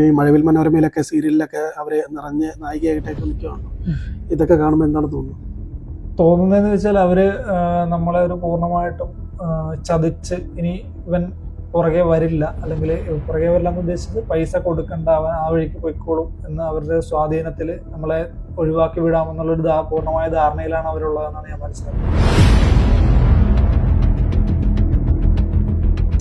ഈ മഴവിൽ മനോരമയിലൊക്കെ സീരിയലിലൊക്കെ അവരെ നിറഞ്ഞ് നായികയായിട്ടൊക്കെ നിൽക്കുകയാണ് ഇതൊക്കെ കാണുമ്പോൾ എന്താണ് തോന്നുന്നത്? തോന്നുന്നതെന്ന് വെച്ചാൽ അവർ നമ്മളെ ഒരു പൂർണമായിട്ടും ചതിച്ച് ഇനി ഇവൻ പുറകെ വരില്ല. അല്ലെങ്കിൽ പുറകെ വരില്ല എന്ന് ഉദ്ദേശിച്ചത് പൈസ കൊടുക്കണ്ട അവൻ ആ വഴിക്ക് പോയിക്കോളും എന്ന് അവരുടെ സ്വാധീനത്തിൽ നമ്മളെ ഒഴിവാക്കി വിടാമെന്നുള്ളൊരു പൂർണമായ ധാരണയിലാണ് അവരുള്ളതെന്നാണ് ഞാൻ മനസ്സിലാക്കുന്നത്.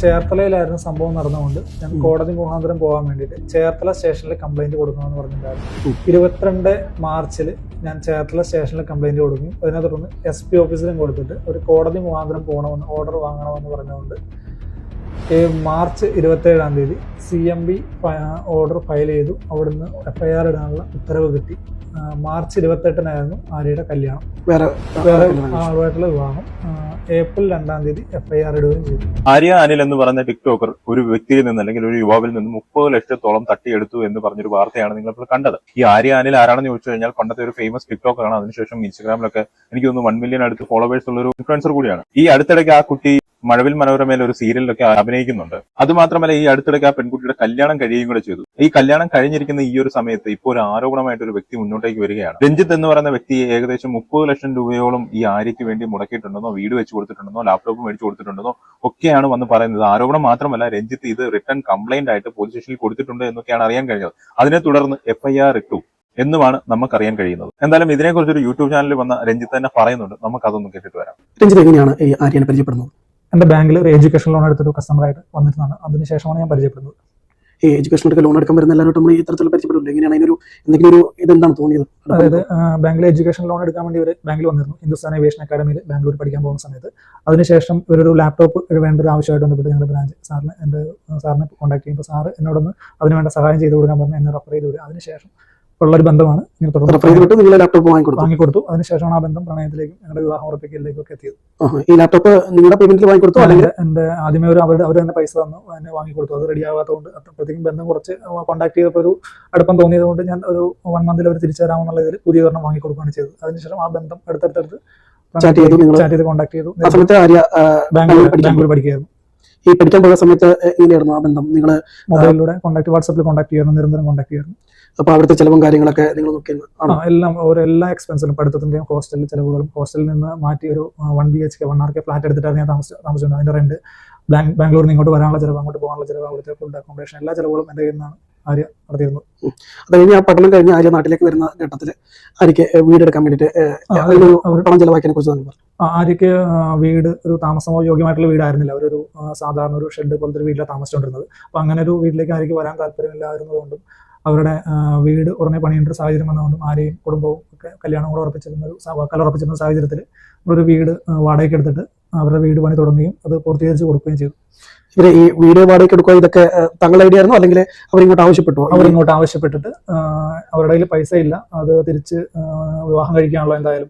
ചേർത്തലയിലായിരുന്നു സംഭവം നടന്നുകൊണ്ട് ഞാൻ. കോടതി മുഖാന്തരം പോകാൻ വേണ്ടിയിട്ട് ചേർത്തല സ്റ്റേഷനിൽ കംപ്ലൈന്റ് കൊടുക്കണമെന്ന് പറഞ്ഞിട്ടുണ്ടായിരുന്നു. ഇരുപത്തിരണ്ട് മാർച്ചിൽ ഞാൻ ചേർത്തല സ്റ്റേഷനിൽ കംപ്ലൈന്റ് കൊടുക്കും. അതിനെ തുടർന്ന് എസ് പി ഓഫീസിലും കൊടുത്തിട്ട് ഒരു കോടതി മുഖാന്തരം പോകണമെന്ന് ഓർഡർ വാങ്ങണമെന്ന് പറഞ്ഞുകൊണ്ട് ഈ മാർച്ച് ഇരുപത്തേഴാം തീയതി C M B order file ചെയ്തു. അവിടുന്ന് എഫ്ഐആർ ഇടാനുള്ള ഉത്തരവ് കിട്ടി. മാർച്ച് ഇരുപത്തെട്ടിനായിരുന്നു ആര്യയുടെ കല്യാണം. വേറെ വേറെ. ആളുമായിട്ടുള്ള വിവാഹം. ഏപ്രിൽ രണ്ടാം തീയതി എഫ്ഐആർ ഇടുകയും ചെയ്തു. ആര്യ അനിൽ എന്ന് പറഞ്ഞ ടിക്ടോക്കർ ഒരു വ്യക്തിയിൽ നിന്ന് അല്ലെങ്കിൽ ഒരു യുവാവിൽ നിന്ന് മുപ്പത് ലക്ഷത്തോളം തട്ടിയെടുത്തു എന്ന് പറഞ്ഞൊരു വാർത്തയാണ് നിങ്ങൾ ഇപ്പോൾ കണ്ടത്. ഈ ആര്യ അനിൽ ആരാണെന്ന് ചോദിച്ചു കഴിഞ്ഞാൽ പണ്ടത്തെ ഒരു ഫേമസ് ടിക്ടോക്കറാണ്. അതിനുശേഷം ഇൻസ്റ്റാഗ്രാമിലൊക്കെ എനിക്ക് തോന്നുന്നു വൺ മില്യൺ അടുത്ത് ഫോളോവേഴ്സ് ഉള്ള ഒരു ഇൻഫ്ലുവൻസർ കൂടിയാണ്. ഈ അടുത്തിടയ്ക്ക് ആ കുട്ടി മഴവിൽ മനോരമയിൽ ഒരു സീരിയലിലൊക്കെ അഭിനയിക്കുന്നുണ്ട്. അത് മാത്രമല്ല ഈ അടുത്തിടയ്ക്ക് ആ പെൺകുട്ടിയുടെ കല്യാണം കഴിയുകയും കൂടെ ചെയ്തു. ഈ കല്യാണം കഴിഞ്ഞിരിക്കുന്ന ഈ ഒരു സമയത്ത് ഇപ്പോൾ ഒരു ആരോപണമായിട്ട് ഒരു വ്യക്തി മുന്നോട്ടേക്ക് വരികയാണ്. രഞ്ജിത്ത് എന്ന് പറയുന്ന വ്യക്തി ഏകദേശം മുപ്പത് ലക്ഷം രൂപയോളം ഈ ആര്യയ്ക്ക് വേണ്ടി മുടക്കിയിട്ടുണ്ടെന്നോ വീട് വെച്ച് കൊടുത്തിട്ടുണ്ടെന്നോ ലാപ്ടോപ്പ് മേടിച്ചു കൊടുത്തിട്ടുണ്ടെന്നോ ഒക്കെയാണ് വന്ന് പറയുന്നത്. ആരോപണം മാത്രമല്ല രഞ്ജിത്ത് ഇത് റിട്ടേൺ കംപ്ലൈന്റ് ആയിട്ട് പോലീസ് സ്റ്റേഷനിൽ കൊടുത്തിട്ടുണ്ട് എന്നൊക്കെയാണ് അറിയാൻ കഴിഞ്ഞത്. അതിനെ തുടർന്ന് എഫ്ഐആർ ഇട്ടു എന്നുമാണ് നമുക്കറിയാൻ കഴിയുന്നത്. എന്തായാലും ഇതിനെക്കുറിച്ച് ഒരു യൂട്യൂബ് ചാനലിൽ വന്ന രഞ്ജിത്ത് തന്നെ പറയുന്നുണ്ട്. നമുക്ക് അതൊന്നും കേട്ടിട്ട് വരാം. രഞ്ജിത്ത് എങ്ങനെയാണ് ഈ ആര്യനെ പരിചയപ്പെടുന്നത്? എന്റെ ബാങ്കിൽ ഒരു എഡ്യൂക്കേഷൻ ലോൺ എടുത്തൊരു കസ്റ്റമറായിട്ട് വന്നിരുന്നതാണ്. അതിനുശേഷമാണ് ഞാൻ പരിചയപ്പെടുന്നത്. ഈ എടുക്കാൻ ലോൺ എടുക്കാൻ വരുന്ന എല്ലാവരും നമ്മൾ ഈ തരത്തിൽ പരിചയപ്പെടില്ല എങ്ങനെയാണ് അതിനൊരു എന്തെങ്കിലും ഒരു ഇതെന്താണ് തോന്നിയത്? അതായത് ബാങ്കിൽ എഡ്യൂക്കേഷൻ ലോൺ എടുക്കാൻ വേണ്ടി ഇവർ ബാങ്കിൽ വന്നിരുന്നു. ഹിന്ദുസ്ഥാൻ ഏവിയേഷൻ അക്കാഡമിയിൽ ബാംഗ്ലൂർ പഠിക്കാൻ പോകുന്ന സമയത്ത്. അതിനുശേഷം ഒരു ലാപ്ടോപ്പ് വേണ്ട ഒരു ആവശ്യമായിട്ട് ബന്ധപ്പെട്ട് ഞങ്ങളുടെ ബ്രാഞ്ച് സാറിന് എന്റെ സാറിനെ കോൺടാക്ട് ചെയ്യുമ്പോൾ സാറ് എന്നോടൊന്ന് അതിനുവേണ്ട സഹായം ചെയ്ത് കൊടുക്കാൻ പറഞ്ഞു എന്നെ റെഫർ ചെയ്ത് വിടുക അതിനുശേഷം ഉള്ളൊരു ബന്ധമാണ് ഇങ്ങനെ നിങ്ങൾ ലാപ്ടോപ്പ് വാങ്ങിക്കൊടുത്തു. വാങ്ങിക്കൊടുത്തു. അതിനുശേഷമാണ് ആ ബന്ധം പ്രണയത്തിലേക്കും ഞങ്ങളുടെ വിവാഹം ഉറപ്പിക്കലിലേക്കും ഒക്കെ എത്തിയത് ഈ ലാപ്ടോപ്പ് നിങ്ങളുടെ പേയ്മെന്റിൽ വാങ്ങിക്കൊടുത്തു അല്ലെങ്കിൽ? എന്റെ ആദ്യമേ ഒരു അവരുടെ അവർ തന്നെ പൈസ തന്നു എന്നെ വാങ്ങിക്കൊടുത്തു. അത് റെഡി ആവാത്തതുകൊണ്ട് അപ്പോഴത്തേക്കും ബന്ധം കുറച്ച് കോൺടാക്ട് ചെയ്തപ്പോൾ ഒരു അടുപ്പം തോന്നിയത് കൊണ്ട് ഞാൻ ഒരു വൺ മന്തിൽ അവർ തിരിച്ചു തരാമെന്നുള്ള ഇതിൽ പുതിയ ഒരെണ്ണം വാങ്ങിക്കൊടുക്കുകയാണ് ചെയ്തത്. അതിനുശേഷം ആ ബന്ധം അടുത്തടുത്തടുത്ത് ചാറ്റ് ചെയ്തു നിങ്ങൾ? ചാറ്റ് ചെയ്ത് കോൺടാക്ട് ചെയ്തു. ആ സമയത്ത് ആര്യ ആ, ബാംഗ്ലൂർ പഠിക്കാൻ ബാംഗ്ലൂർ പഠിക്കുകയായിരുന്നു. ഈ പഠിക്കാൻ പോയ സമയത്ത് എങ്ങനെയായിരുന്നു ആ ബന്ധം? നിങ്ങൾ മൊബൈലിലൂടെ കോൺടാക്ട് വാട്സാപ്പിൽ കോൺടാക്ട് ചെയ്യുന്നു നിരന്തരം കോൺടാക്ട് ചെയ്യുന്നു അപ്പൊ അവിടുത്തെ ചെലവും കാര്യങ്ങളൊക്കെ നിങ്ങൾ ആണോ? എല്ലാം ഓരോ എല്ലാ എക്സ്പെൻസിലും പഠിത്തത്തിന്റെയും ഹോസ്റ്റലിൽ ചെലവുകളും ഹോസ്റ്റലിൽ നിന്ന് മാറ്റി ഒരു one B H K one R K flat എടുത്തിട്ടാണ് ഞാൻ താമസിച്ചത് താമസിച്ചത്. അതിന്റെ റെന്റ് ബാംഗ്ലൂരിൽ നിന്ന് ഇങ്ങോട്ട് വരാനുള്ള ചിലവ് അങ്ങോട്ട് പോകാനുള്ള ചിലവ് അവിടുത്തെ ഫുഡ് അക്കോമഡേഷൻ എല്ലാ ചിലവുകളും എന്റെ കയ്യിൽ നിന്നാണ് ആര്യ നടത്തിയിരുന്നത്. അത് കഴിഞ്ഞ് ആ പഠനം കഴിഞ്ഞ് ആര്യ നാട്ടിലേക്ക് വരുന്ന ഘട്ടത്തിൽ ആര്യക്ക് വീടെടുക്കാൻ വേണ്ടിയിട്ട് പണം ചെലവാക്കിയതിനെ കുറിച്ച് ആര്യക്ക് വീട് ഒരു താമസമോ യോഗ്യമായിട്ടുള്ള വീടായിരുന്നില്ല. അവരൊരു സാധാരണ ഒരു ഷെഡ് പോലത്തെ ഒരു വീട്ടിലാണ് താമസിച്ചുകൊണ്ടിരുന്നത്. അപ്പൊ അങ്ങനെ ഒരു വീട്ടിലേക്ക് ആര്യക്ക് വരാൻ താല്പര്യമില്ലായിരുന്നതുകൊണ്ടും അവരുടെ വീട് ഉടനെ പണിയേണ്ട ഒരു സാഹചര്യം വന്നതുകൊണ്ടും ആരെയും കുടുംബവും ഒക്കെ കല്യാണം കൂടെ ഉറപ്പിച്ചിരുന്ന ഒരു കല വാക്കാൽ ഉറപ്പിച്ചിരുന്ന സാഹചര്യത്തിൽ ഒരു വീട് വാടകയ്ക്ക് എടുത്തിട്ട് അവരുടെ വീട് പണി തുടങ്ങുകയും അത് പൂർത്തീകരിച്ച് കൊടുക്കുകയും ചെയ്തു. ഇവർ ഈ വീട് വാടകയ്ക്ക് എടുക്കുക ഇതൊക്കെ തങ്ങളുടെ ഐഡിയ ആയിരുന്നു? അല്ലെങ്കിൽ അവരിങ്ങോട്ട് ആവശ്യപ്പെട്ടു അവർ ഇങ്ങോട്ട് ആവശ്യപ്പെട്ടിട്ട് അവരുടെ കയ്യിൽ പൈസ ഇല്ല. അത് തിരിച്ച് വിവാഹം കഴിക്കാനുള്ള എന്തായാലും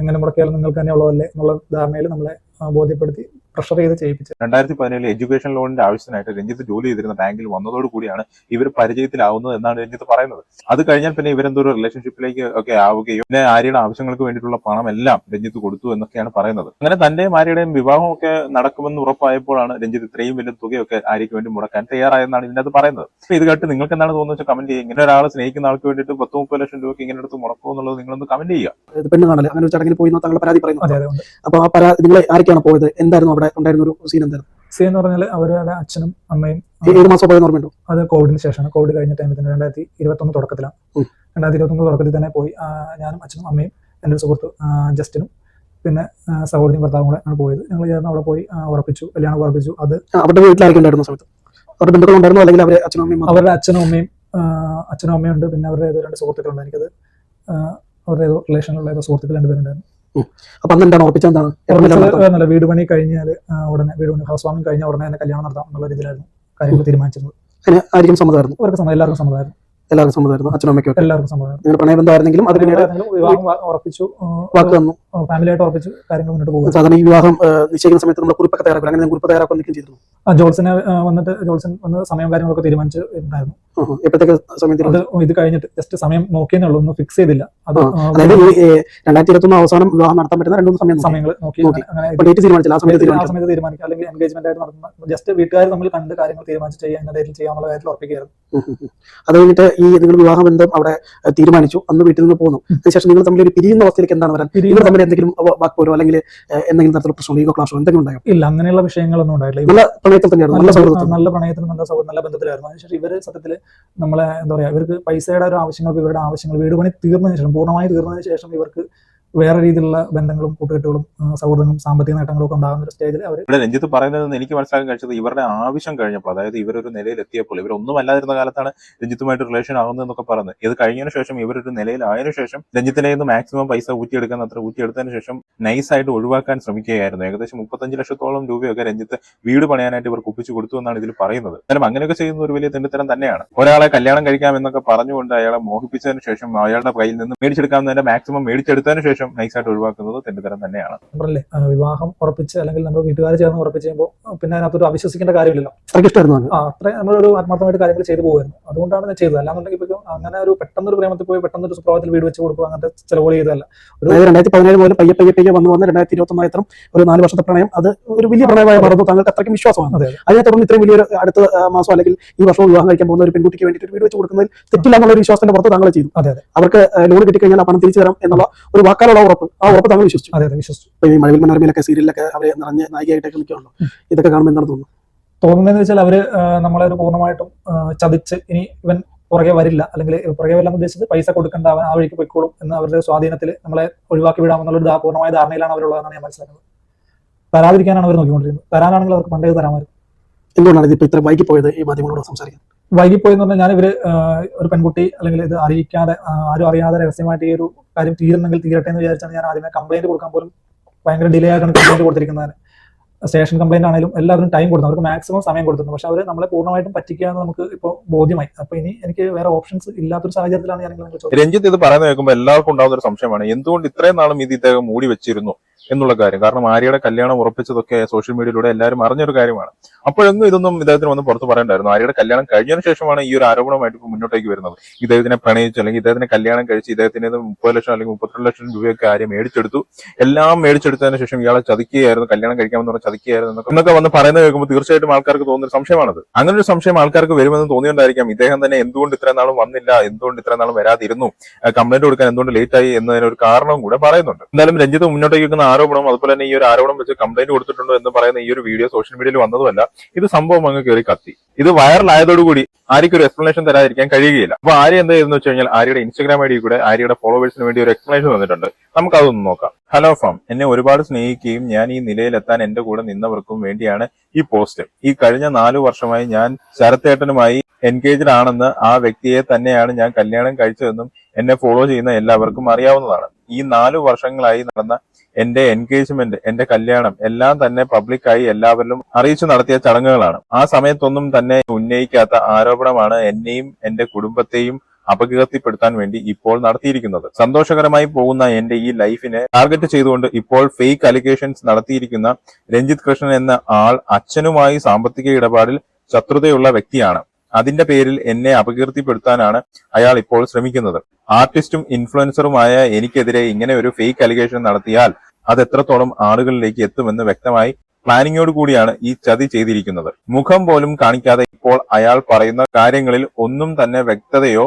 എങ്ങനെ മുടക്കിയാലും നിങ്ങൾക്ക് തന്നെ ഉള്ളതല്ലേ എന്നുള്ള ധാരണയിൽ നമ്മളെ ബോധ്യപ്പെടുത്തി പ്രഷർ ചെയ്ത് ചെയ്യിപ്പിച്ചത്. രണ്ടായിരത്തി പതിനേഴിൽ എഡ്യൂക്കേഷൻ ലോണിന്റെ ആവശ്യത്തിനായിട്ട് രഞ്ജിത്ത് ജോലി ചെയ്തിരുന്ന ബാങ്കിൽ വന്നതോടു കൂടിയാണ് ഇവർ പരിചയത്തിലാവുന്നത് എന്നാണ് രഞ്ജിത്ത് പറയുന്നത്. അത് കഴിഞ്ഞാൽ പിന്നെ ഇവരെന്തോ ഒരു റിലേഷൻഷിപ്പിലേക്ക് ഒക്കെ ആവുകയും പിന്നെ ആര്യയുടെ ആവശ്യങ്ങൾക്ക് വേണ്ടിയിട്ടുള്ള പണം എല്ലാം രഞ്ജിത്ത് കൊടുത്തു എന്നൊക്കെയാണ് പറയുന്നത്. അങ്ങനെ തന്റെയും ആര്യയുടെയും വിവാഹമൊക്കെ നടക്കുമെന്ന് ഉറപ്പായപ്പോഴാണ് രഞ്ജിത്ത് ഇത്രയും വലിയ തുകയൊക്കെ ആര്യയ്ക്ക് വേണ്ടി മുടക്കാൻ തയ്യാറായെന്നാണ് ഇതിനകത്ത് പറയുന്നത്. അപ്പൊ ഇത് കേട്ട് നിങ്ങൾക്ക് എന്താണ് തോന്നുന്നത് കമന്റ് ചെയ്യുക. ഇങ്ങനെ ഒരാളെ സ്നേഹിക്കുന്ന ആൾക്ക് വേണ്ടിയിട്ട് പത്ത് മുപ്പത് ലക്ഷം രൂപയ്ക്ക് ഇങ്ങനെ എടുത്ത് മുടക്കും എന്നുള്ളത് നിങ്ങളൊന്ന് കമന്റ് ചെയ്യുക. അങ്ങനെ ഒരു ചടങ്ങിൽ പോയി പരാതി പറയുന്നു അപ്പൊ ആ പരാതി നിങ്ങൾ ആരൊക്കെയാണ് പോയത്? എന്തായിരുന്നു അവിടെ ഉണ്ടായിരുന്ന ഒരു സീൻ എന്തായിരുന്നു? സീൻ എന്ന് പറഞ്ഞാൽ അവരുടെ അച്ഛനും അമ്മയും മാസം പോയെന്ന് ഓർമ്മയുണ്ടോ? അത് കോവിഡിന് ശേഷമാണ്. കോവിഡ് കഴിഞ്ഞ ടൈമിൽ തന്നെ രണ്ടായിരത്തി ഇരുപത്തൊന്ന് തുടക്കത്തിലാണ്. രണ്ടായിരത്തി ഇരുപത്തൊന്ന് തുടക്കത്തിൽ തന്നെ പോയി ഞാനും അച്ഛനും അമ്മയും എന്റെ ഒരു സുഹൃത്ത് ജസ്റ്റിനും പിന്നെ സഹോദരി സഹോദരിയും ഭർത്താവും കൂടെ ആണ് പോയത്. ഞങ്ങൾ ചേർന്ന് അവിടെ പോയി ഉറപ്പിച്ചു കല്യാണം ഉറപ്പിച്ചു. അത് അവരുടെ വീട്ടിലായിരിക്കും സമയത്ത്? അവരുടെ ബന്ധുക്കളുണ്ടായിരുന്നു അല്ലെങ്കിൽ അവരെ അച്ഛനും അമ്മയും അവരുടെ അച്ഛനും അമ്മയും അച്ഛനും അമ്മയും ഉണ്ട്. പിന്നെ അവരുടെ ഏതോ രണ്ട് സുഹൃത്തുക്കളുണ്ട്. എനിക്കത് അവരുടെ ഏതോ റിലേഷനിലുള്ള ഏതോ സുഹൃത്തുക്കൾ രണ്ടുപേരുണ്ടായിരുന്നു അപ്പൊ അന്ന് എന്താണ്? ഉറപ്പിച്ചത് എന്താണ്? വീട് പണി കഴിഞ്ഞാൽ ഉടനെ വീട് പണി ഹൗസ് വാമിംഗ് കഴിഞ്ഞാൽ ഉടനെ തന്നെ കല്യാണം നടത്താം എന്നുള്ള രീതിയിലായിരുന്നു കാര്യങ്ങൾ തീരുമാനിച്ചിരുന്നത്. അതിന് ആയിരിക്കും സമ്മതമായിരുന്നു? അവർക്ക് സമ്മതം എല്ലാവർക്കും സമ്മതമായിരുന്നു. എല്ലാവർക്കും സമ്മതമായിരുന്നു അച്ഛനും അമ്മയ്ക്കും എല്ലാവർക്കും സമ്മതമായിരുന്നു. നിങ്ങളുടെ പ്രണയബന്ധമായിരുന്നെങ്കിലും അത് പിന്നീട് വിവാഹം ഉറപ്പിച്ചു വാക്ക് തന്നു. ഫാമിലി ആയിട്ട് ഉറപ്പിച്ചു കാര്യങ്ങൾ മുന്നോട്ട് പോകും സാധാരണ ഈ വിവാഹം നിശ്ചയിക്കുന്ന സമയത്ത് നമ്മൾ കുറിപ്പൊക്കെ തയ്യാറാക്കും അങ്ങനെ കുറിപ്പ് തയ്യാറാക്കാൻ നിൽക്കുകയും ചെയ്തിരുന്നു? ജോൾസിനെ വന്നിട്ട് ജോൾസൺ വന്ന് സമയം കാര്യങ്ങളൊക്കെ തീരുമാനിച്ച് ഉണ്ടായിരുന്നു. ഉം. എപ്പോഴത്തേക്ക് ഇത് കഴിഞ്ഞിട്ട് ജസ്റ്റ് സമയം നോക്കിയെന്നേ ഉള്ളൂ ഒന്നും ഫിക്സ് ചെയ്തില്ല. അതായത് ഈ രണ്ടായിരത്തി ഇരുപത്തി ഒന്ന് അവസാനം വിവാഹം നടത്താൻ പറ്റുന്ന രണ്ടു മൂന്ന് സമയം സമയങ്ങൾ നോക്കി. ഡേറ്റ് തീരുമാനിച്ചില്ല ആ സമയത്ത് ആ തീരുമാനിച്ചു? സമയത്ത് തീരുമാനിക്കുക അല്ലെങ്കിൽ എൻഗേജ്മെന്റ് ആയിട്ട് നടത്തുന്ന ജസ്റ്റ് വീട്ടുകാർ തമ്മിൽ കണ്ട് കാര്യങ്ങൾ തീരുമാനിച്ച് ചെയ്യാൻ ഡേറ്റിൽ ചെയ്യാനുള്ള കാര്യത്തിൽ ഉറപ്പിക്കുകയായിരുന്നു. അത് കഴിഞ്ഞിട്ട് ഈ നിങ്ങൾ വിവാഹം ബന്ധം അവിടെ തീരുമാനിച്ചു അന്ന് വീട്ടിൽ നിന്ന് പോകുന്നു അതിനുശേഷം നിങ്ങൾ തമ്മിൽ ഒരു പിരിയുന്ന അവസ്ഥയിലേക്ക് എന്താണ് വരാൻ? പിരിയുന്ന തമ്മിൽ എന്തെങ്കിലും വ- വാക്പോരോ അല്ലെങ്കിൽ എന്തെങ്കിലും തരത്തിലുള്ള പ്രശ്നമോ ഈഗോ ക്ലാഷോ എന്തെങ്കിലും ഉണ്ടായോ? ഇല്ല അങ്ങനെയുള്ള വിഷയങ്ങളൊന്നും ഉണ്ടായിട്ടില്ല. നല്ല പ്രണയത്തിൽ തന്നെയായിരുന്നു നല്ല സൗഹൃദം നല്ല പ്രണയത്തിനും നല്ല സൗഹൃദം നല്ല ബന്ധത്തിലായിരുന്നു. അതിനുശേഷം ഇവർ സത്യത്തിൽ നമ്മളെ എന്താ പറയുക ഇവർക്ക് പൈസയുടെ ഒരു ആവശ്യങ്ങൾക്ക് ഇവരുടെ ആവശ്യങ്ങൾ വീട് പണി തീർന്നതിന് ശേഷം പൂർണമായി തീർന്നതിന് ശേഷം ഇവർക്ക് വേറെ രീതിയിലുള്ള ബന്ധങ്ങളും കൂട്ടുകെട്ടുകളും സൗഹൃദങ്ങളും സാമ്പത്തിക നേട്ടങ്ങളും ഒക്കെ ഉണ്ടാകുന്ന ഒരു സ്റ്റേജിൽ അവർ ഇവിടെ രഞ്ജിത്ത് പറയുന്നത് എനിക്ക് മനസ്സിലാക്കാൻ കഴിച്ചത് ഇവരുടെ ആവശ്യം കഴിഞ്ഞപ്പോൾ അതായത് ഇവരൊരു നിലയിൽ എത്തിയപ്പോൾ ഇവരൊന്നും അല്ലാതിരുന്ന കാലത്താണ് രഞ്ജിത്തുമായിട്ട് റിലേഷൻ ആകുന്നത് എന്നൊക്കെ പറഞ്ഞത് ഇത് കഴിഞ്ഞതിന് ശേഷം ഇവരൊരു നിലയിലായതിനു ശേഷം രഞ്ജിത്തിനെ നിന്ന് മാക്സിമം പൈസ ഊറ്റിയെടുക്കാൻ അത്ര ഊറ്റിയെടുത്തതിന് ശേഷം നൈസായിട്ട് ഒഴിവാക്കാൻ ശ്രമിക്കുകയായിരുന്നു. ഏകദേശം മുപ്പത്തഞ്ച് ലക്ഷത്തോളം രൂപയൊക്കെ രഞ്ജിത്ത് വീട് പണിയാനായിട്ട് ഇവർ കുപ്പിച്ചു കൊടുത്തു എന്നാണ് ഇതിൽ പറയുന്നത്. എന്നാലും അങ്ങനെയൊക്കെ ചെയ്യുന്ന ഒരു വലിയ തെണ്ടിത്തരം തന്നെയാണ്. ഒരാളെ കല്യാണം കഴിക്കാം എന്നൊക്കെ പറഞ്ഞുകൊണ്ട് അയാളെ മോഹിപ്പിച്ചതിന് ശേഷം അയാളുടെ കയ്യിൽ നിന്ന് മേടിച്ചെടുക്കാവുന്നതിന്റെ മാക്സിമം മേടിച്ചെടുത്തതിന് ശേഷം നൈസായിട്ട് ഒഴിവാക്കുന്നത് തെണ്ടിത്തരം തന്നെയാണ്. വിവാഹം ഉറപ്പിച്ച് അല്ലെങ്കിൽ നമ്മൾ വീട്ടുകാർ ചേർന്ന് ഉറപ്പിച്ച് കഴിയുമ്പോൾ പിന്നെ അതിനകത്തൊരു അവിശ്വസിക്കേണ്ട കാര്യമില്ലല്ലോ. അത്രയ്ക്ക് ഇഷ്ടമായിരുന്നു. ആ അത്ര നമ്മളൊരു ആത്മാർത്ഥമായിട്ട് കാര്യങ്ങൾ ചെയ്തു പോകുമായിരുന്നു അതുകൊണ്ടാണ് ഞാൻ ചെയ്തത്. അല്ലാന്നുണ്ടെങ്കിൽ ഇപ്പൊ അങ്ങനെ ഒരു പെട്ടെന്ന് ഒരു പ്രേമത്തിൽ പോയി പെട്ടെന്ന് ഒരു സുപ്രഭാതത്തിൽ വീട് വെച്ച് കൊടുക്കുക അങ്ങനത്തെ ചിലവുകൾ ചെയ്തതല്ല. ഒരു രണ്ടായിരത്തി പതിനേഴ് മുതൽ പയ്യെ പയ്യെ പയ്യെ വന്നു വന്ന് രണ്ടായിരത്തി ഇരുപത്തി ഒന്നായിരം ഒരു നാല് വർഷത്തെ പ്രണയം അത് ഒരു വലിയ പ്രണയമായി മറന്നു. താങ്കൾക്ക് അത്രയ്ക്കും വിശ്വാസമാണ്. അതെ അതിനെ തുടർന്ന് ഇത്രയും വലിയൊരു അടുത്ത മാസം അല്ലെങ്കിൽ ഈ വർഷം വിവാഹം കഴിക്കാൻ പോകുന്ന ഒരു പെൺകുട്ടിക്ക് വേണ്ടിയിട്ട് ഒരു വീട് വെച്ച് കൊടുക്കുന്നതിൽ തെറ്റില്ല എന്നുള്ള ഒരു വിശ്വാസത്തിന്റെ പുറത്ത് താങ്കൾ ചെയ്തു. അതെ അതെ. അവർക്ക് ലോൺ കിട്ടിക്കഴിഞ്ഞാൽ ആ പണം തിരിച്ചു തരാം എന്നുള്ള ഒരു വാക്കാലുള്ള ഉറപ്പ്. ആ ഉറപ്പ് താങ്കൾ വിശ്വസിച്ചു. അതെ അതെ വിശ്വസിച്ചു. ഇപ്പൊ ഈ മഴവിൽ മനോരമയിലൊക്കെ സീരിയലൊക്കെ അവരെ നിറഞ്ഞ നായികയായിട്ടൊക്കെ നിൽക്കുകയുള്ളൂ ഇതൊക്കെ കാണുമ്പോൾ എന്താണ് തോന്നുന്നു തോന്നുന്നതെന്ന് വെച്ചാൽ അവർ നമ്മളെ ഒരു പൂർണമായിട്ടും ചതിച്ച് ഇനി ഇവൻ പുറകെ വരില്ല. അല്ലെങ്കിൽ പുറകെ വരില്ല ഉദ്ദേശിച്ചത് പൈസ കൊടുക്കേണ്ട അവൻ ആ വഴിക്ക് പൊയ്ക്കോളും എന്ന് അവരുടെ സ്വാധീനത്തിൽ നമ്മളെ ഒഴിവാക്കി വിടാമെന്നുള്ള ഒരു പൂർണമായ ധാരണയിലാണ് അവരുള്ളതെന്നാണ് ഞാൻ മനസ്സിലാക്കുന്നത്. തരാതിരിക്കാനാണ് അവർ നോക്കിക്കൊണ്ടിരിക്കുന്നത്. തരാനാണെങ്കിൽ അവർക്ക് പണ്ടേ തരാമായിരുന്നു. എന്തുകൊണ്ടാണ് ഇതിപ്പോ ഇത്ര വൈകി പോയത് ഈ മാധ്യമങ്ങളോട് സംസാരിക്കാൻ? വൈകിപ്പോയി എന്ന് പറഞ്ഞാൽ ഞാൻ ഇവർ ഒരു പെൺകുട്ടി അല്ലെങ്കിൽ ഇത് അറിയിക്കാതെ ആരും അറിയാതെ രഹസ്യമായിട്ട് ഈ ഒരു കാര്യം തീരുന്നെങ്കിൽ തീരട്ടെ എന്ന് വിചാരിച്ചാണ് ഞാൻ ആദ്യമേ കംപ്ലൈന്റ് കൊടുക്കാൻ പോലും ഭയങ്കര ഡിലേ ആയിട്ടാണ് കംപ്ലൈന്റ് കൊടുത്തിരിക്കുന്നത് സ്റ്റേഷൻ കംപ്ലൈന്റ് ആണെങ്കിലും എല്ലാവരും ടൈം കൊടുത്തു. അവർക്ക് മാക്സിമം സമയം കൊടുത്തിരുന്നു. പക്ഷെ അവർ നമ്മളെ പൂർണമായിട്ടും പറ്റിക്കുക നമുക്ക് ഇപ്പോൾ ബോധ്യമായി. അപ്പൊ ഇനി എനിക്ക് വേറെ ഓപ്ഷൻസ് ഇല്ലാത്തൊരു സാഹചര്യത്തിലാണ് ഞാൻ രഞ്ജിത്ത് ഇത് പറയുന്നത് കേൾക്കുമ്പോൾ എല്ലാവർക്കും ഉണ്ടാകുന്ന ഒരു സംശയമാണ്. എന്തുകൊണ്ട് ഇത്രയും നാളും ഇത് ഇദ്ദേഹം മൂടി വെച്ചിരുന്നു എന്നുള്ള കാര്യം? കാരണം ആര്യയുടെ കല്യാണം ഉറപ്പിച്ചതൊക്കെ സോഷ്യൽ മീഡിയയിലൂടെ എല്ലാവരും അറിഞ്ഞൊരു കാര്യമാണ്. അപ്പോഴൊന്നും ഇതൊന്നും ഇദ്ദേഹത്തിന് ഒന്നും പുറത്ത് പറയണ്ടായിരുന്നു. ആര്യയുടെ കല്യാണം കഴിഞ്ഞതിന് ശേഷമാണ് ഈ ഒരു ആരോപണമായിട്ട് ഇപ്പോൾ മുന്നോട്ടേക്ക് വരുന്നത്. ഇദ്ദേഹത്തിനെ പ്രണയിച്ചു അല്ലെങ്കിൽ ഇദ്ദേഹത്തിന് കല്യാണം കഴിച്ച് ഇദ്ദേഹത്തിന് മുപ്പത് ലക്ഷം അല്ലെങ്കിൽ മുപ്പത്തിരണ്ട് ലക്ഷം രൂപയൊക്കെ ആര്യ മേടിച്ചെടുത്തു. എല്ലാം മേടിച്ചെടുത്തതിന് ശേഷം ഇയാളെ ചതിക്കുകയായിരുന്നു. കല്യാണം കഴിക്കാമെന്ന് പറഞ്ഞാൽ ചതിക്കുകയായിരുന്നു എന്നൊക്കെ വന്ന് പറയുന്നത് കേൾക്കുമ്പോൾ തീർച്ചയായിട്ടും ആൾക്കാർക്ക് തോന്നുന്ന സംശയമാണത്. അങ്ങനെ ഒരു സംശയം ആൾക്കാർക്ക് വരുമെന്ന് തോന്നിയുണ്ടായിരിക്കാം ഇദ്ദേഹം തന്നെ എന്തുകൊണ്ട് ഇത്ര നാളും വന്നില്ല എന്തുകൊണ്ട് ഇത്ര നാളും വരാതിരുന്നു കംപ്ലൈന്റ് കൊടുക്കാൻ എന്തുകൊണ്ട് ലേറ്റ് ആയി എന്നതിന് ഒരു കാരണവും കൂടെ പറയുന്നുണ്ട്. എന്തായാലും രഞ്ജിത്ത് മുന്നോട്ടേക്ക് വെക്കുന്ന ആരോപണം അതുപോലെ തന്നെ ഈ ഒരു ആരോപണം വെച്ച് കംപ്ലൈന്റ് കൊടുത്തിട്ടുണ്ടോ എന്ന് പറയുന്ന ഈ ഒരു വീഡിയോ സോഷ്യൽ മീഡിയയിൽ വന്നതുമല്ല. ഇത് സംഭവം അങ്ങ് കയറി കത്തി. ഇത് വൈറലായതോടുകൂടി ആര്യക്ക് ഒരു എക്സ്പ്ലനേഷൻ തരാതിരിക്കാൻ കഴിയുകയില്ല. അപ്പൊ ആര്യ എന്താ ചെയ്തെന്ന് വെച്ച് കഴിഞ്ഞാൽ ആര്യയുടെ ഇൻസ്റ്റാഗ്രാം ഐ ഡി കൂടെ ആര്യയുടെ ഫോളോവേഴ്സിന് വേണ്ടി ഒരു എക്സ്പ്ലനേഷൻ തന്നിട്ടുണ്ട്. നമുക്ക് അതൊന്ന് നോക്കാം. ഹലോ ഫാം എന്നെ ഒരുപാട് സ്നേഹിക്കുകയും ഞാൻ ഈ നിലയിലെത്താൻ എന്റെ കൂടെ നിന്നവർക്കും വേണ്ടിയാണ് ഈ പോസ്റ്റ് ഈ കഴിഞ്ഞ നാലു വർഷമായി ഞാൻ ശരത്തേട്ടനുമായി എൻഗേജ്ഡ് ആണെന്ന് ആ വ്യക്തിയെ തന്നെയാണ് ഞാൻ കല്യാണം കഴിച്ചതെന്നും എന്നെ ഫോളോ ചെയ്യുന്ന എല്ലാവർക്കും അറിയാവുന്നതാണ്. ഈ നാലു വർഷങ്ങളായി നടന്ന എന്റെ എൻഗേജ്മെന്റ് എന്റെ കല്യാണം എല്ലാം തന്നെ പബ്ലിക്കായി എല്ലാവരിലും അറിയിച്ചു നടത്തിയ ചടങ്ങുകളാണ്. ആ സമയത്തൊന്നും തന്നെ ഉന്നയിക്കാത്ത ആരോപണമാണ് എന്നെയും എന്റെ കുടുംബത്തെയും അപകീർത്തിപ്പെടുത്താൻ വേണ്ടി ഇപ്പോൾ നടത്തിയിരിക്കുന്നത്. സന്തോഷകരമായി പോകുന്ന എന്റെ ഈ ലൈഫിനെ ടാർഗറ്റ് ചെയ്തുകൊണ്ട് ഇപ്പോൾ ഫേക്ക് അലിഗേഷൻസ് നടത്തിയിരിക്കുന്ന രഞ്ജിത് കൃഷ്ണൻ എന്ന ആൾ അച്ഛനുമായി സാമ്പത്തിക ഇടപാടിൽ ശത്രുതയുള്ള വ്യക്തിയാണ്. അതിന്റെ പേരിൽ എന്നെ അപകീർത്തിപ്പെടുത്താനാണ് അയാൾ ഇപ്പോൾ ശ്രമിക്കുന്നത്. ആർട്ടിസ്റ്റും ഇൻഫ്ലുവൻസറുമായ എനിക്കെതിരെ ഇങ്ങനെ ഒരു ഫേക്ക് അലിഗേഷൻ നടത്തിയാൽ അത് എത്രത്തോളം ആളുകളിലേക്ക് എത്തുമെന്ന് വ്യക്തമായി പ്ലാനിങ്ങോട് കൂടിയാണ് ഈ ചതി ചെയ്തിരിക്കുന്നത്. മുഖം പോലും കാണിക്കാതെ ഇപ്പോൾ അയാൾ പറയുന്ന കാര്യങ്ങളിൽ ഒന്നും തന്നെ വ്യക്തതയോ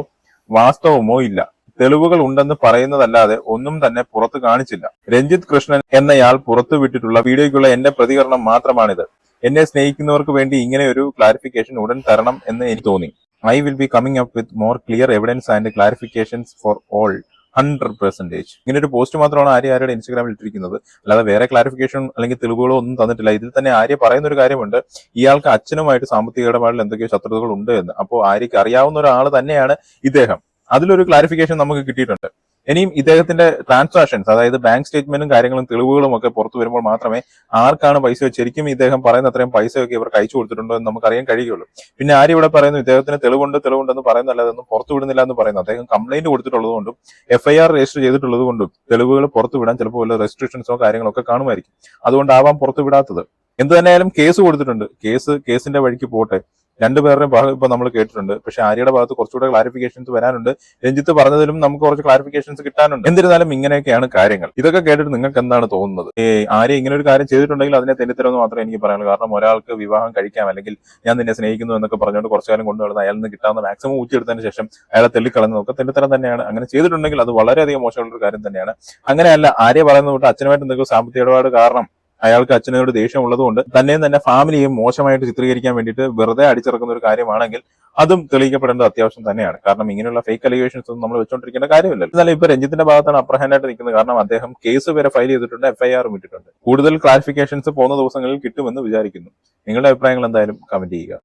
വാസ്തവമോ ഇല്ല. തെളിവുകൾ ഉണ്ടെന്ന് പറയുന്നതല്ലാതെ ഒന്നും തന്നെ പുറത്തു കാണിച്ചില്ല. രഞ്ജിത് കൃഷ്ണൻ എന്നയാൾ പുറത്തുവിട്ടിട്ടുള്ള വീഡിയോയ്ക്കുള്ള എന്റെ പ്രതികരണം മാത്രമാണിത്. എന്നെ സ്നേഹിക്കുന്നവർക്ക് വേണ്ടി ഇങ്ങനെ ഒരു ക്ലാരിഫിക്കേഷൻ ഉടൻ തരണം എന്ന് എനിക്ക് തോന്നി. I will be coming up with more clear evidence and clarifications for all hundred percentage ഇങ്ങനെ ഒരു പോസ്റ്റ് മാത്രമാണ് ആര്യ ആരുടെ ഇൻസ്റ്റാഗ്രാമിൽ ഇട്ടിരിക്കുന്നത്. അല്ലാതെ വേറെ ക്ലാരിഫിക്കേഷൻ അല്ലെങ്കിൽ തെളിവുകളോ ഒന്നും തന്നിട്ടില്ല. ഇതിൽ തന്നെ ആര്യ പറയുന്ന ഒരു കാര്യമുണ്ട്. ഇയാൾക്ക് അച്ഛനുമായിട്ട് സാമ്പത്തിക ഇടപാടിൽ എന്തൊക്കെയോ ശത്രുതകൾ ഉണ്ട് എന്ന്. അപ്പോൾ ആര്യക്ക് അറിയാവുന്ന ഒരാൾ തന്നെയാണ് ഇദ്ദേഹം. അതിലൊരു ക്ലാരിഫിക്കേഷൻ നമുക്ക് കിട്ടിയിട്ടുണ്ട്. ഇനിയും ഇദ്ദേഹത്തിന്റെ ട്രാൻസാക്ഷൻസ് അതായത് ബാങ്ക് സ്റ്റേറ്റ്മെന്റും കാര്യങ്ങളും തെളിവുകളും ഒക്കെ പുറത്തു വരുമ്പോൾ മാത്രമേ ആർക്കാണ് പൈസ ശരിക്കും ഇദ്ദേഹം പറയുന്ന അത്രയും പൈസയൊക്കെ ഇവർക്ക് അയച്ചു കൊടുത്തിട്ടുണ്ടോ എന്ന് നമുക്കറിയാൻ കഴിയുള്ളൂ. പിന്നെ ആര് ഇവിടെ പറയുന്നു ഇദ്ദേഹത്തിന് തെളിവുണ്ട് തെളിവുണ്ടെന്ന് പറയുന്നല്ലാതെ ഒന്നും പുറത്തു വിടുന്നില്ല എന്ന് പറയുന്നു. അദ്ദേഹം കംപ്ലൈന്റ് കൊടുത്തിട്ടുള്ളതുകൊണ്ടും എഫ്ഐആർ രജിസ്റ്റർ ചെയ്തിട്ടുള്ളത് കൊണ്ടും തെളിവുകൾ പുറത്തു വിടാൻ ചിലപ്പോൾ വല്ല റെസ്ട്രിക്ഷൻസോ കാര്യങ്ങളോ ഒക്കെ കാണുമായിരിക്കും. അതുകൊണ്ടാവാം പുറത്തു വിടാത്തത്. എന്ത് തന്നെയായാലും കേസ് കൊടുത്തിട്ടുണ്ട്. കേസ് കേസിന്റെ വഴിക്ക് പോട്ടെ. രണ്ടുപേരുടെയും ഭാഗം ഇപ്പൊ നമ്മൾ കേട്ടിട്ടുണ്ട്. പക്ഷെ ആര്യയുടെ ഭാഗത്ത് കുറച്ചുകൂടെ ക്ലാരിഫിക്കേഷൻസ് വരാനുണ്ട്. രഞ്ജിത്ത് പറഞ്ഞതിലും നമുക്ക് കുറച്ച് ക്ലാരിഫിക്കേഷൻസ് കിട്ടാനുണ്ട്. എന്നിരുന്നാലും ഇങ്ങനെയൊക്കെയാണ് കാര്യങ്ങൾ. ഇതൊക്കെ കേട്ടിട്ട് നിങ്ങൾക്ക് എന്താണ് തോന്നുന്നത്? ഈ ആര്യ ഇങ്ങനെ ഒരു കാര്യം ചെയ്തിട്ടുണ്ടെങ്കിൽ അതിനെ തെന്നിത്തരമെന്ന് മാത്രമേ എനിക്ക് പറയാനുള്ളൂ. കാരണം ഒരാൾക്ക് വിവാഹം കഴിക്കാം അല്ലെങ്കിൽ ഞാൻ നിന്നെ സ്നേഹിക്കുന്നു എന്നൊക്കെ പറഞ്ഞുകൊണ്ട് കുറച്ചു കാലം കൊണ്ടുവരുന്ന അയാളിൽ നിന്ന് കിട്ടാവുന്ന മാക്സിമം ഊറ്റിയെടുത്തതിന് ശേഷം അയാളെ തെള്ളിക്കളഞ്ഞതൊക്കെ തെന്നിത്തരം തന്നെയാണ്. അങ്ങനെ ചെയ്തിട്ടുണ്ടെങ്കിൽ അത് വളരെയധികം മോശമുള്ള ഒരു കാര്യം തന്നെയാണ്. അങ്ങനെയല്ല ആര്യ പറയുന്നത് കൊണ്ട് അച്ഛനുമായിട്ട് എന്തെങ്കിലും സാമ്പത്തിക ഇടപാട് കാരണം അയാൾക്ക് അച്ഛനോട് ദേഷ്യം ഉള്ളതുകൊണ്ട് തന്നെയും തന്നെ ഫാമിലിയും മോശമായിട്ട് ചിത്രീകരിക്കാൻ വേണ്ടിയിട്ട് വെറുതെ അടിച്ചിറക്കുന്ന ഒരു കാര്യമാണെങ്കിൽ അതും തെളിയിക്കപ്പെടേണ്ടത് അത്യാവശ്യം തന്നെയാണ്. കാരണം ഇങ്ങനെയുള്ള ഫേക്ക് അലിഗേഷൻസ് ഒന്നും നമ്മൾ വെച്ചോണ്ടിരിക്കേണ്ട കാര്യമില്ല എന്നാലും ഇപ്പൊ രഞ്ജിത്തിന്റെ ഭാഗത്താണ് അപ്രഹാൻഡായിട്ട് നിൽക്കുന്നത്. കാരണം അദ്ദേഹം കേസ് വരെ ഫയൽ ചെയ്തിട്ടുണ്ട് എഫ്ഐആറും ഇട്ടിട്ടുണ്ട്. കൂടുതൽ ക്ലാരിഫിക്കേഷൻസ് പോകുന്ന ദിവസങ്ങളിൽ കിട്ടുമെന്ന് വിചാരിക്കുന്നു. നിങ്ങളുടെ അഭിപ്രായങ്ങൾ എന്തായാലും കമന്റ് ചെയ്യുക.